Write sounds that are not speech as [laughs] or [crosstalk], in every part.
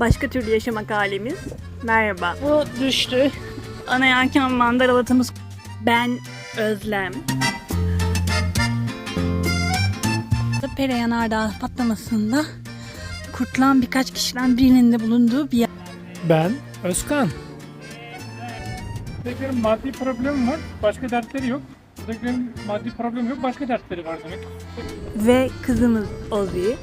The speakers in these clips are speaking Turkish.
Başka türlü yaşamak halimiz. Merhaba. Bu düştü. Ana yelken mandaralatımız. Ben Özlem. Pere Yanardağ patlamasında kurtulan birkaç kişiden birinin de bulunduğu bir yer. Ben Özkan. Buradakilerin maddi problemi var, başka dertleri yok. Buradakilerin maddi problemi yok, başka dertleri var demek. ve kızımız Ozi.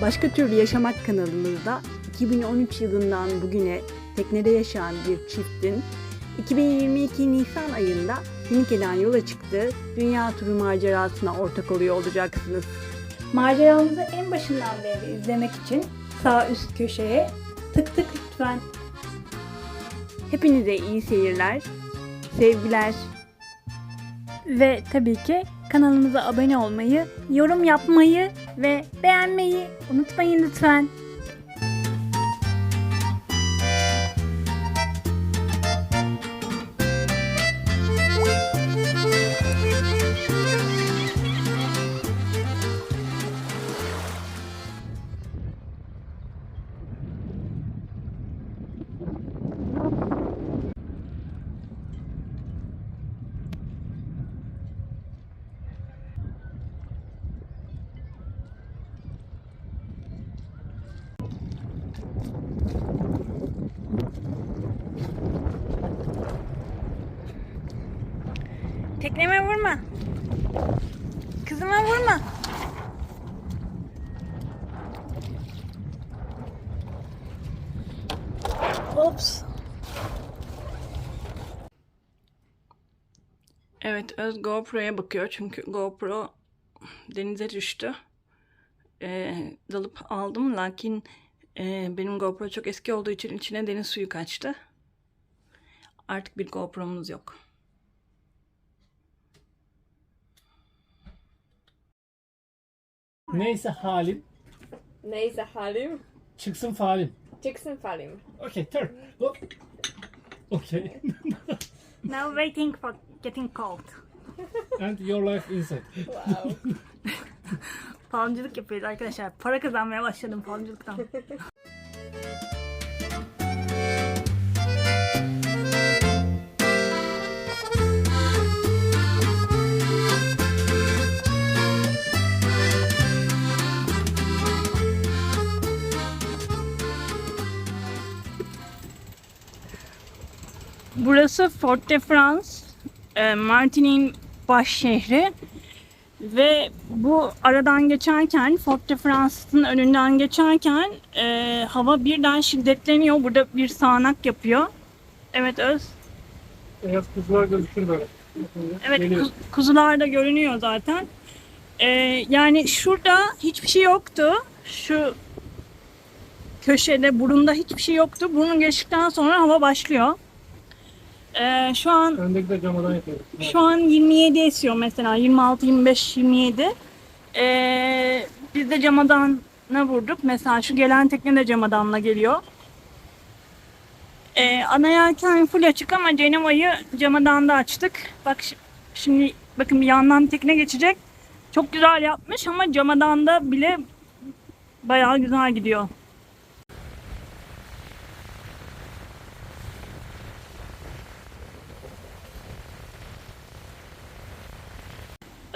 Başka Türlü Yaşamak kanalımızda 2013 yılından bugüne teknede yaşayan bir çiftin 2022 Nisan ayında Finike'den yola çıktığı dünya turu macerasına ortak oluyor olacaksınız. Maceramızı en başından beri izlemek için sağ üst köşeye tık tık lütfen. Hepinize iyi seyirler, sevgiler. Ve tabii ki kanalımıza abone olmayı, yorum yapmayı ve beğenmeyi unutmayın lütfen. Tekneme vurma. Kızıma vurma. Ops. Evet Öz GoPro'ya bakıyor çünkü GoPro denize düştü. Ee, dalıp aldım lakin e, benim GoPro çok eski olduğu için içine deniz suyu kaçtı. Artık bir GoPro'muz yok. Neyse halim, Neyse halim. çıksın falim. Çıksın falim. Okay, turn. Hop. Okay. [laughs] Now waiting for getting cold. [laughs] And your life inside. Wow. [laughs] Falcılık yapıyoruz arkadaşlar. Para kazanmaya başladım falcılıktan. Burası Fort de France, e, Martinique'in baş şehri. Ve bu aradan geçerken, Fort de France'ın önünden geçerken e, hava birden şiddetleniyor. Burada bir sağanak yapıyor. Evet Öz. Beyaz kuzular gözükür böyle. Evet kuz- kuzular da görünüyor zaten. E, yani şurada hiçbir şey yoktu. Şu köşede, burunda hiçbir şey yoktu. Burun geçtikten sonra hava başlıyor. E, şu an Öndeki de camadan yapıyor. Şu an 27 esiyor mesela 26, 25, 27. Ee, biz de camadanla vurduk. Mesela şu gelen tekne de camadanla geliyor. Ee, ana yelken full açık ama Cenova'yı camadanda açtık. Bak şi- şimdi bakın bir yandan tekne geçecek. Çok güzel yapmış ama camadanda bile bayağı güzel gidiyor.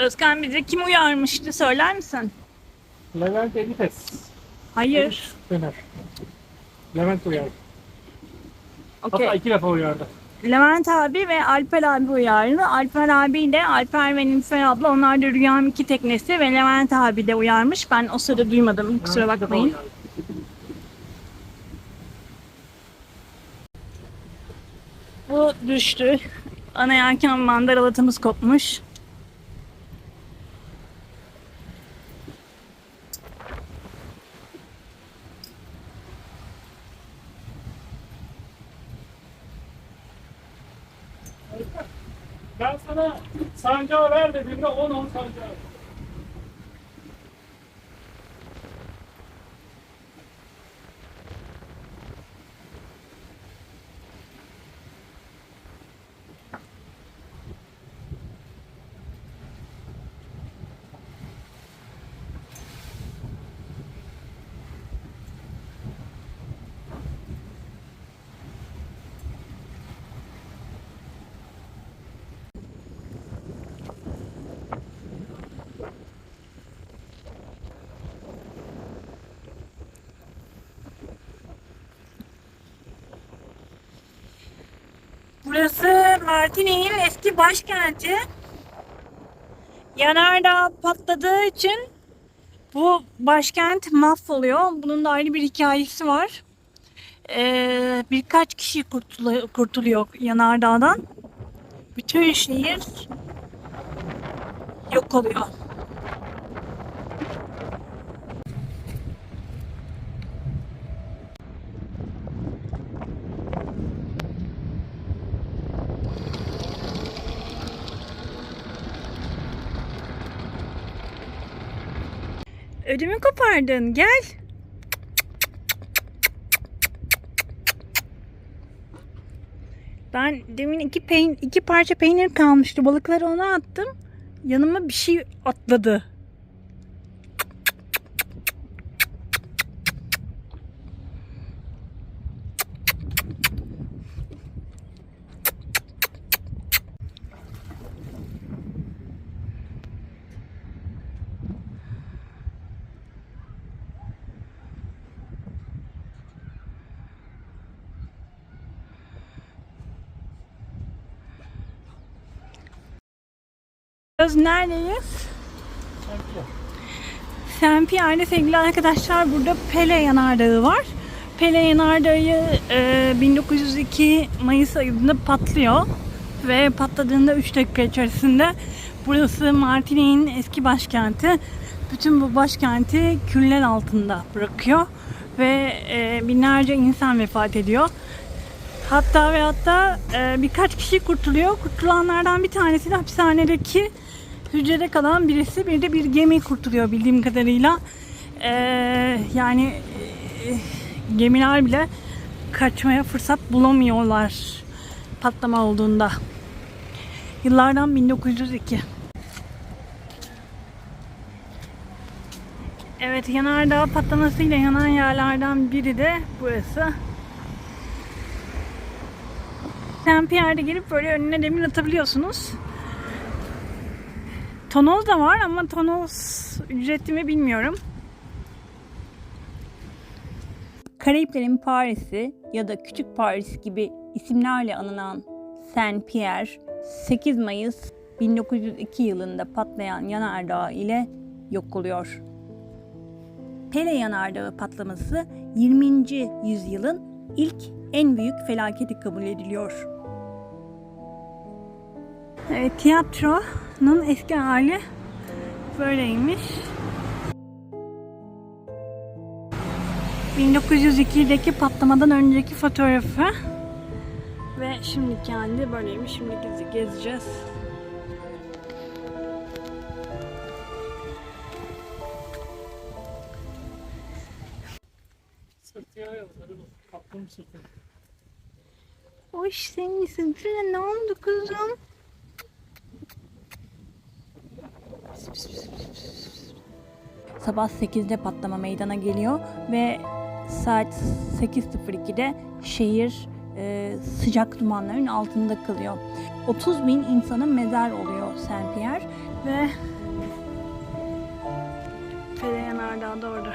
Özkan bize kim uyarmıştı söyler misin? Levent Edites. Hayır. Döner. Levent uyardı. Hatta iki defa uyardı. Levent abi ve Alper abi uyardı. Alper abi de Alper ve Nilüfer abla onlar da Rüyam 2 teknesi ve Levent abi de uyarmış. Ben o sırada duymadım kusura Ha, iki defa bakmayın. uyardı. Bu düştü. Ana yelken mandaralatımız kopmuş. Ben sana sancağı ver dediğimde 10-10 sancağı. Martini'nin eski başkenti. Yanardağ patladığı için bu başkent mahvoluyor. Bunun da ayrı bir hikayesi var. Ee, birkaç kişi kurtulu- kurtuluyor yanardağdan. Bütün şehir yok oluyor. Ödümü kopardın. Gel. Ben demin iki, peyn iki parça peynir kalmıştı. Balıkları ona attım. Yanıma bir şey atladı. Biz neredeyiz? Pierre'de sevgili arkadaşlar burada Pele Yanardağı var. Pele Yanardağı e, 1902 Mayıs ayında patlıyor. Ve patladığında 3 dakika içerisinde burası Martini'nin eski başkenti. Bütün bu başkenti küller altında bırakıyor. Ve e, binlerce insan vefat ediyor. Hatta ve hatta e, birkaç kişi kurtuluyor. Kurtulanlardan bir tanesi de hapishanedeki hücrede kalan birisi. Bir de bir gemi kurtuluyor bildiğim kadarıyla. E, yani e, gemiler bile kaçmaya fırsat bulamıyorlar patlama olduğunda. Yıllardan 1902. Evet yanardağ patlamasıyla yanan yerlerden biri de burası. Saint Pierre'de gelip böyle önüne demir atabiliyorsunuz. Tonoz da var ama tonoz ücretli mi bilmiyorum. Karayiplerin Paris'i ya da Küçük Paris gibi isimlerle anılan Saint Pierre 8 Mayıs 1902 yılında patlayan yanardağ ile yok oluyor. Pele yanardağı patlaması 20. yüzyılın ilk en büyük felaketi kabul ediliyor. Evet, tiyatronun eski hali böyleymiş. 1902'deki patlamadan önceki fotoğrafı ve şimdiki hali böyleymiş. Şimdi gezi gezeceğiz. Hoş senin sırtına ne oldu kızım? Sabah 8'de patlama meydana geliyor ve saat 8.02'de şehir e, sıcak dumanların altında kalıyor. 30 bin insanın mezar oluyor Saint Pierre ve Fede Yanardağ da orada.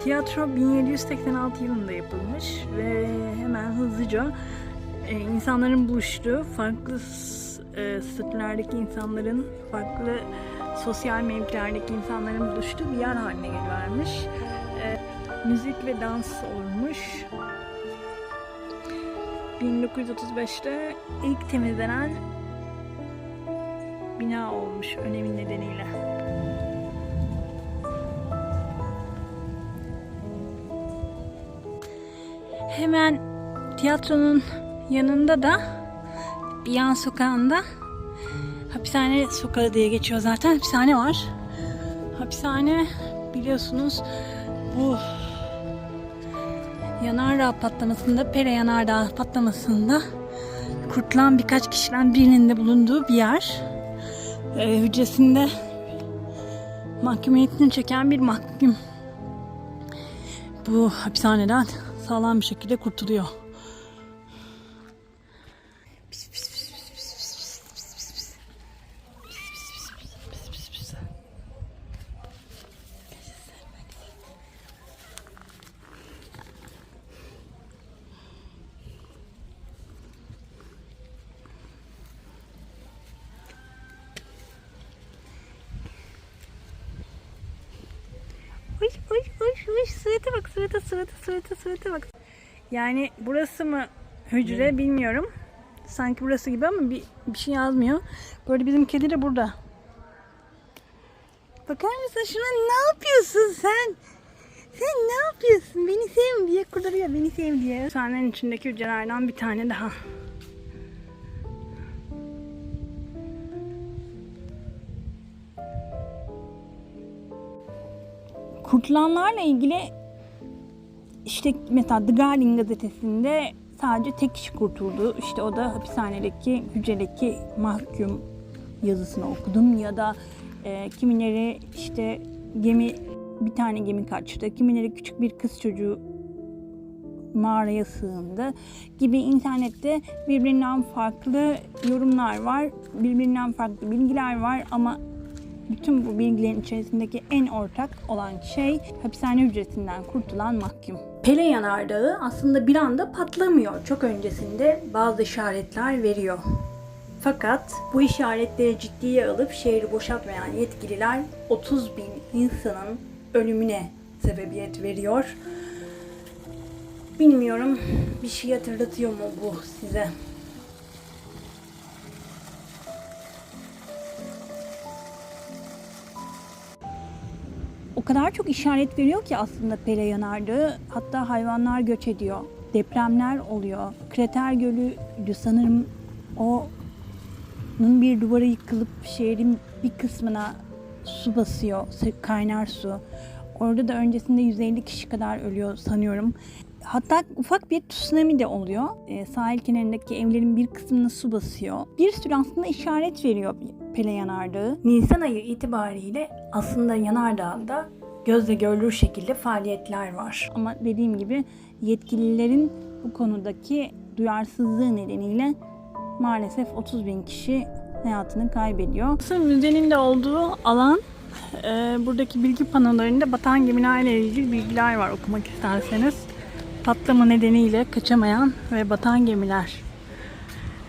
Tiyatro 1786 yılında yapılmış ve hemen hızlıca e, insanların buluştuğu farklı e, statülerdeki insanların, farklı sosyal mevkilerdeki insanların buluştuğu bir yer haline gelivermiş. E, müzik ve dans olmuş. 1935'te ilk temizlenen bina olmuş önemi nedeniyle. Hemen tiyatronun yanında da yan sokağında hapishane sokağı diye geçiyor zaten. Hapishane var. Hapishane biliyorsunuz bu yanardağ patlamasında, Pere yanardağ patlamasında kurtulan birkaç kişiden birinin de bulunduğu bir yer. Ee, hücresinde mahkumiyetini çeken bir mahkum bu hapishaneden sağlam bir şekilde kurtuluyor. Uyumuş. Surata bak surata surata surata surata bak. Yani burası mı hücre bilmiyorum. Sanki burası gibi ama bir, bir şey yazmıyor. Böyle bizim kedi de burada. Bakar mısın şuna ne yapıyorsun sen? Sen ne yapıyorsun? Beni sev diye kurtarıyor. Beni sev diye. Sahnenin içindeki hücrelerden bir tane daha. Kurtulanlarla ilgili işte mesela The Guardian gazetesinde sadece tek kişi kurtuldu. İşte o da hapishanedeki hücredeki mahkum yazısını okudum ya da e, kimileri işte gemi bir tane gemi kaçtı. Kimileri küçük bir kız çocuğu mağaraya sığındı gibi internette birbirinden farklı yorumlar var. Birbirinden farklı bilgiler var ama bütün bu bilgilerin içerisindeki en ortak olan şey hapishane ücretinden kurtulan mahkum. Pele yanardağı aslında bir anda patlamıyor. Çok öncesinde bazı işaretler veriyor. Fakat bu işaretleri ciddiye alıp şehri boşaltmayan yetkililer 30 bin insanın ölümüne sebebiyet veriyor. Bilmiyorum bir şey hatırlatıyor mu bu size? O kadar çok işaret veriyor ki aslında Pele yanardağı. Hatta hayvanlar göç ediyor. Depremler oluyor. Krater Gölü sanırım onun bir duvarı yıkılıp şehrin bir kısmına su basıyor. Kaynar su. Orada da öncesinde 150 kişi kadar ölüyor sanıyorum. Hatta ufak bir tsunami de oluyor. E, sahil kenarındaki evlerin bir kısmına su basıyor. Bir sürü aslında işaret veriyor Pele Yanardağı. Nisan ayı itibariyle aslında yanardağında gözle görülür şekilde faaliyetler var. Ama dediğim gibi yetkililerin bu konudaki duyarsızlığı nedeniyle maalesef 30 bin kişi hayatını kaybediyor. Aslında müzenin de olduğu alan e, buradaki bilgi panolarında batan gemilerle ilgili bilgiler var okumak isterseniz. Patlama nedeniyle kaçamayan ve batan gemiler.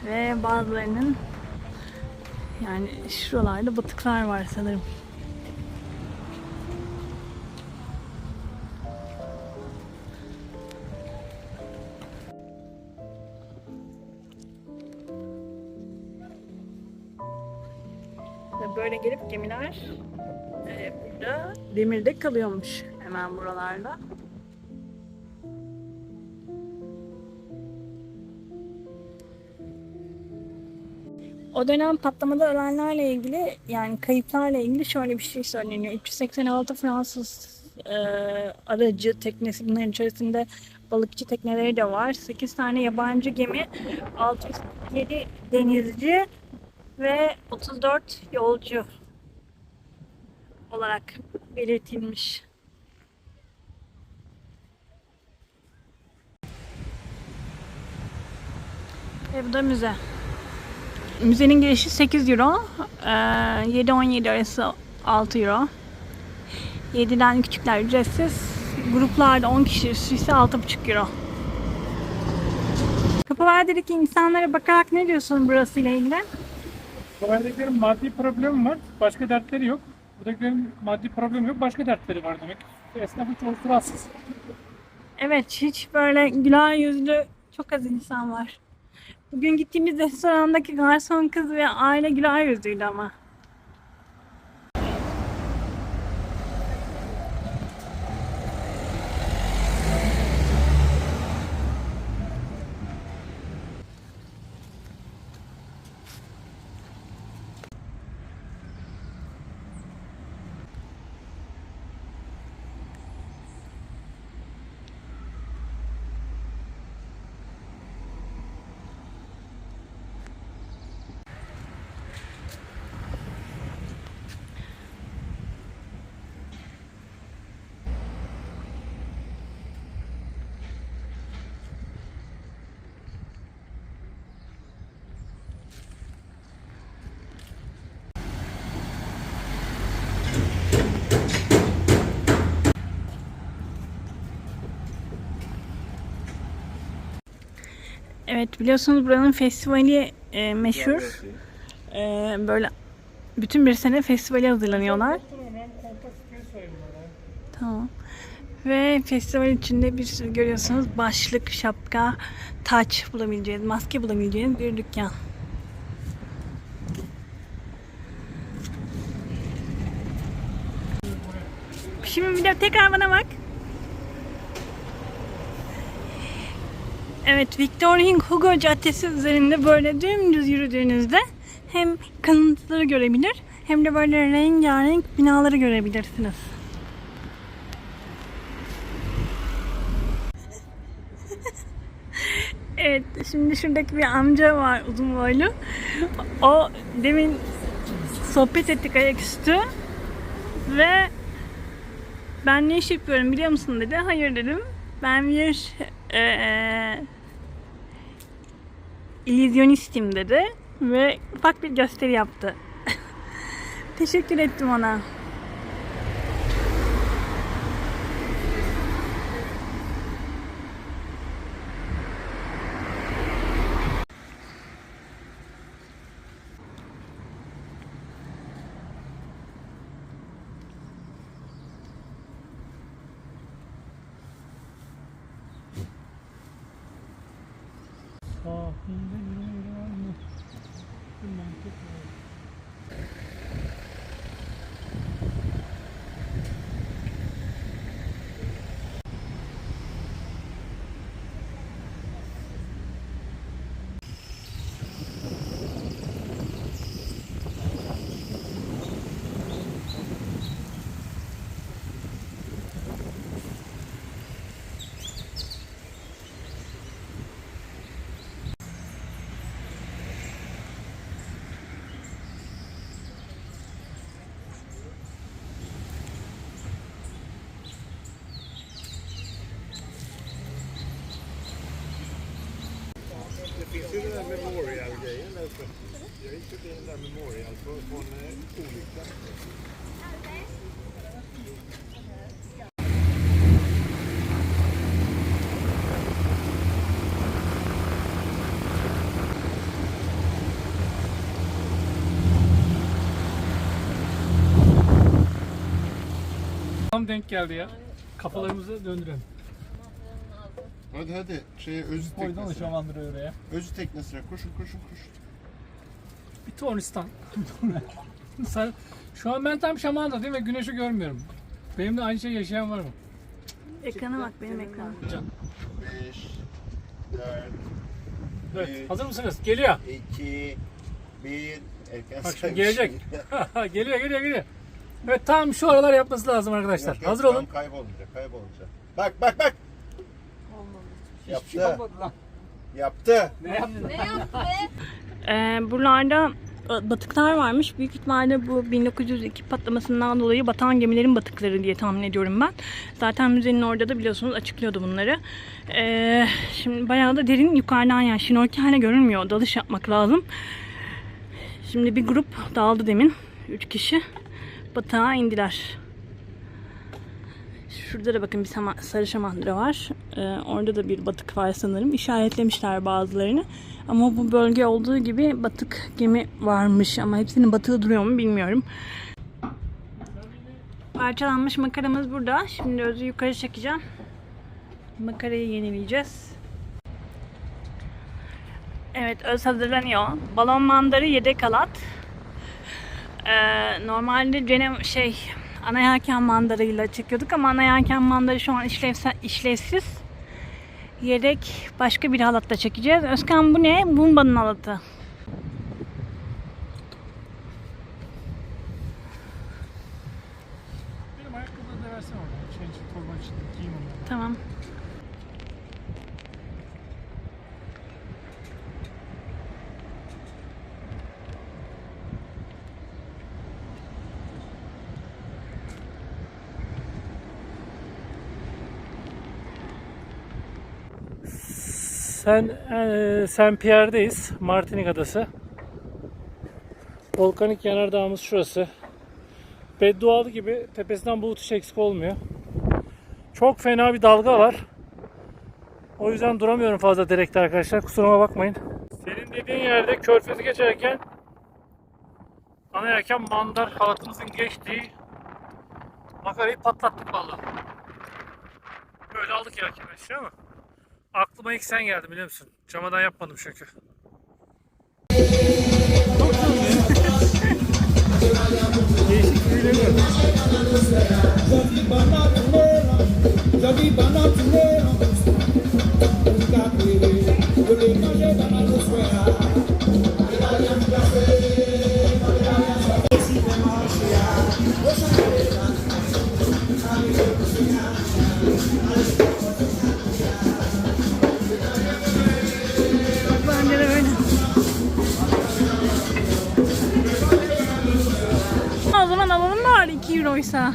Ve bazılarının yani şuralarda batıklar var sanırım. Böyle gelip gemiler e, burada demirde kalıyormuş hemen buralarda. O dönem patlamada ölenlerle ilgili yani kayıplarla ilgili şöyle bir şey söyleniyor. 386 Fransız e, aracı teknesi bunların içerisinde balıkçı tekneleri de var. 8 tane yabancı gemi, 607 denizci ve 34 yolcu olarak belirtilmiş. Ve bu da müze. Müzenin girişi 8 euro. Ee, 7-17 arası 6 euro. 7'den küçükler ücretsiz. Gruplarda 10 kişi üstüyse 6,5 euro. Kapıverdi'deki insanlara bakarak ne diyorsun burasıyla ilgili? Buradakilerin maddi problemi var. Başka dertleri yok. Buradakilerin maddi problemi yok. Başka dertleri var demek. Esnafın çoğu rahatsız. Evet hiç böyle güler yüzlü çok az insan var. Bugün gittiğimiz restorandaki garson kız ve aile güler yüzlüydü ama. Evet biliyorsunuz buranın festivali e, meşhur. E, böyle bütün bir sene festivale hazırlanıyorlar. Tamam. Ve festival içinde bir sürü görüyorsunuz başlık, şapka, taç bulabileceğiniz, maske bulabileceğiniz bir dükkan. Şimdi bir de tekrar bana bak. Evet, Victor Hugo Caddesi üzerinde böyle dümdüz yürüdüğünüzde hem kalıntıları görebilir hem de böyle rengarenk binaları görebilirsiniz. [laughs] Evet, şimdi şuradaki bir amca var uzun boylu. O demin sohbet ettik ayaküstü ve ben ne iş yapıyorum biliyor musun dedi. Hayır dedim. Ben bir eee illüzyonistim dedi ve ufak bir gösteri yaptı. [laughs] Teşekkür ettim ona. Amen. Jag gick förbi den där memorial från olyckan. Tam denk geldi ya. Kafalarımızı döndürelim. Hadi hadi şeye özü Koydun teknesine. şamandırayı oraya. Özü teknesine koşun koşun koşun. Bir tornistan. [laughs] Sen, şu an ben tam şamandadayım ve güneşi görmüyorum. Benimle aynı şey yaşayan var mı? Ekrana bak benim ekranım. Can. 5, 4, Evet. Hazır mısınız? Geliyor. 2, 1. Erken Bak şimdi saymış. gelecek. [laughs] geliyor geliyor geliyor. Evet tam şu aralar yapması lazım arkadaşlar. Yok, yok, Hazır tam olun. Kaybolunca kaybolunca. Bak bak bak. Yaptı. Yaptı. Ne yaptın? Ne yaptı? Ee, buralarda e, batıklar varmış. Büyük ihtimalle bu 1902 patlamasından dolayı batan gemilerin batıkları diye tahmin ediyorum ben. Zaten müzenin orada da biliyorsunuz açıklıyordu bunları. Ee, şimdi bayağı da derin yukarıdan yani şnorkelle görünmüyor. Dalış yapmak lazım. Şimdi bir grup dağıldı demin. Üç kişi batığa indiler. Şurada da bakın bir sarı şamandıra var. Ee, orada da bir batık var sanırım. İşaretlemişler bazılarını. Ama bu bölge olduğu gibi batık gemi varmış. Ama hepsinin batığı duruyor mu bilmiyorum. Parçalanmış makaramız burada. Şimdi özü yukarı çekeceğim. Makarayı yenileyeceğiz. Evet öz hazırlanıyor. Balon mandarı yedek halat. Ee, normalde cenem şey ana yelken mandarıyla çekiyorduk ama ana yelken mandarı şu an işlevsel, işlevsiz. Yedek başka bir halatla çekeceğiz. Özkan bu ne? Bumba'nın halatı. Benim ayakkabıları da versene orada. Şey, torba için giyeyim onları. Tamam. Sen e, Saint Pierre'deyiz. Martinik Adası. Volkanik yanardağımız şurası. Beddualı gibi tepesinden bulut hiç eksik olmuyor. Çok fena bir dalga var. O yüzden duramıyorum fazla direkte arkadaşlar. Kusuruma bakmayın. Senin dediğin yerde körfezi geçerken ana yelken mandar halatımızın geçtiği makarayı patlattık vallahi. Böyle aldık ya arkadaşlar ama aklıma ilk sen geldin biliyor musun? Camadan yapmadım çünkü. Değişik. Bence de euroysa.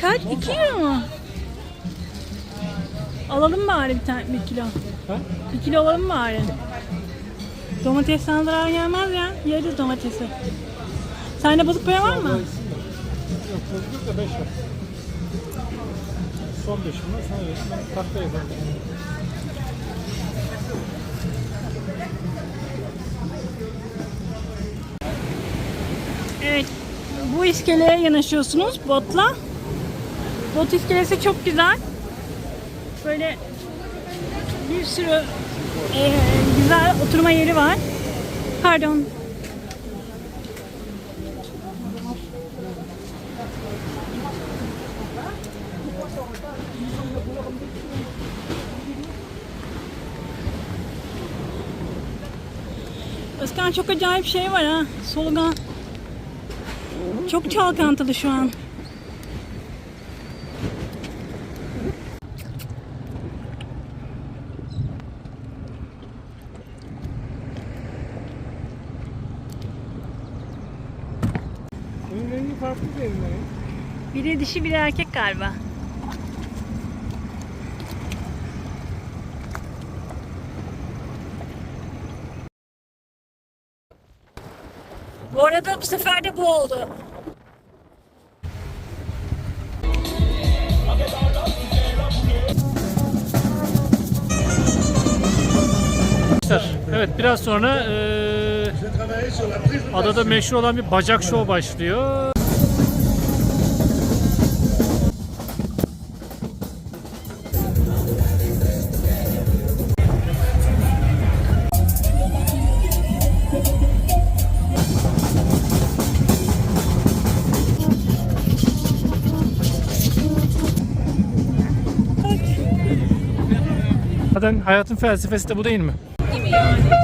Kaç? 2 euro mu? Alalım bari bir tane bir kilo. Ha? Bir kilo alalım bari. Domatesten zarar gelmez ya. Yeriz domatesi. Sende bozuk para var mı? Yok bozuk da 5 var. Son 5'im var sana vereyim. Ben takta yaparım. Evet. Bu iskeleye yanaşıyorsunuz botla. Bot iskelesi çok güzel. Böyle bir sürü eee, güzel oturma yeri var. Pardon. Özkan çok acayip şey var ha. Solugan. Çok çalkantılı şu an. Senin rengi farklı benim ya. Biri dişi biri erkek galiba. Bu arada bu sefer de bu oldu. Evet biraz sonra eee, adada meşhur olan bir bacak şov başlıyor. Zaten hayatın felsefesi de bu değil mi? Gibi yani.